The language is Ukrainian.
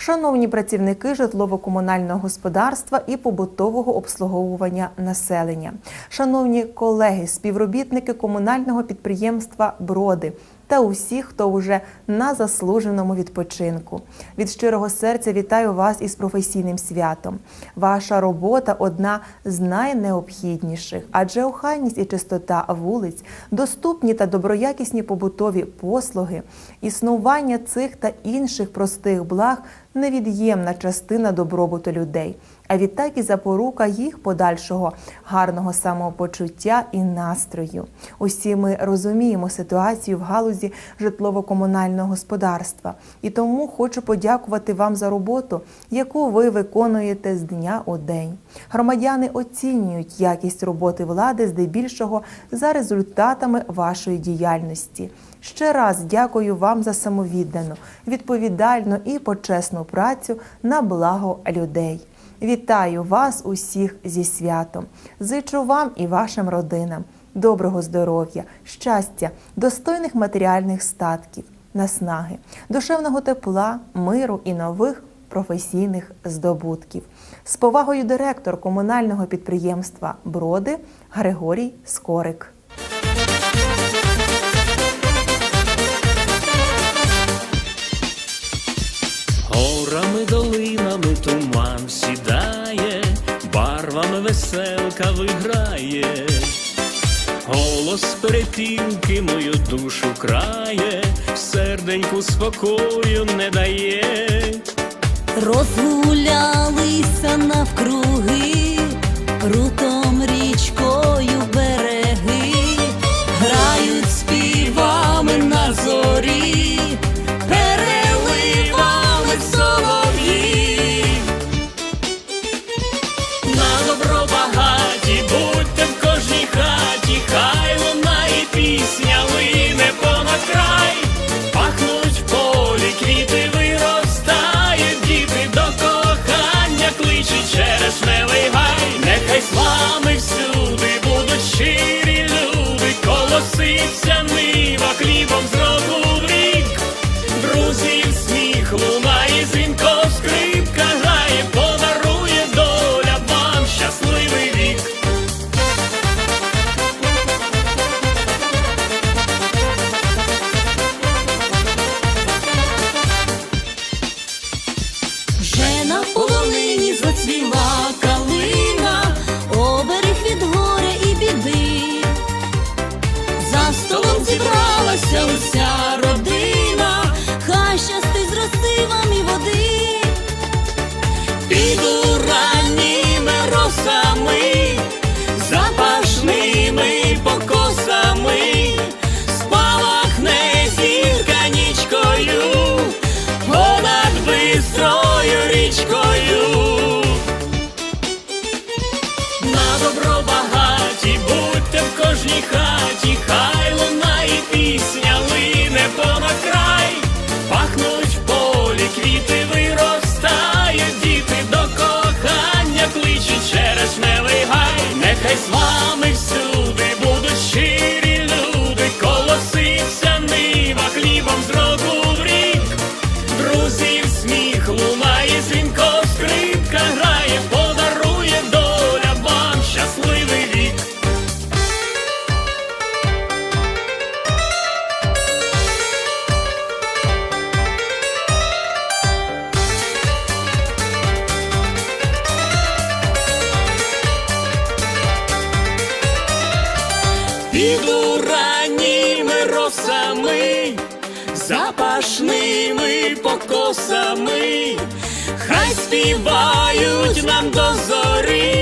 Шановні працівники житлово-комунального господарства і побутового обслуговування населення, шановні колеги, співробітники комунального підприємства Броди та усі, хто вже на заслуженому відпочинку. Від щирого серця вітаю вас із професійним святом. Ваша робота одна з найнеобхідніших, адже охайність і чистота вулиць, доступні та доброякісні побутові послуги, існування цих та інших простих благ невід'ємна частина добробуту людей, а відтак і запорука їх подальшого гарного самопочуття і настрою. Усі ми розуміємо ситуацію в галузі житлово-комунального господарства, і тому хочу подякувати вам за роботу, яку ви виконуєте з дня у день. Громадяни оцінюють якість роботи влади здебільшого за результатами вашої діяльності. Ще раз дякую вам за самовіддану, відповідальну і почесну працю на благо людей. Вітаю вас усіх зі святом. Зичу вам і вашим родинам доброго здоров'я, щастя, достойних матеріальних статків, наснаги, душевного тепла, миру і нових професійних здобутків. З повагою директор комунального підприємства Броди Григорій Скорик. Барвами веселка виграє, голос перепілки мою душу крає, серденьку спокою не дає. Розгулялися навкруги, see some зібралася Піду ранніми росами, запашними покосами, хай співають нам до зорі,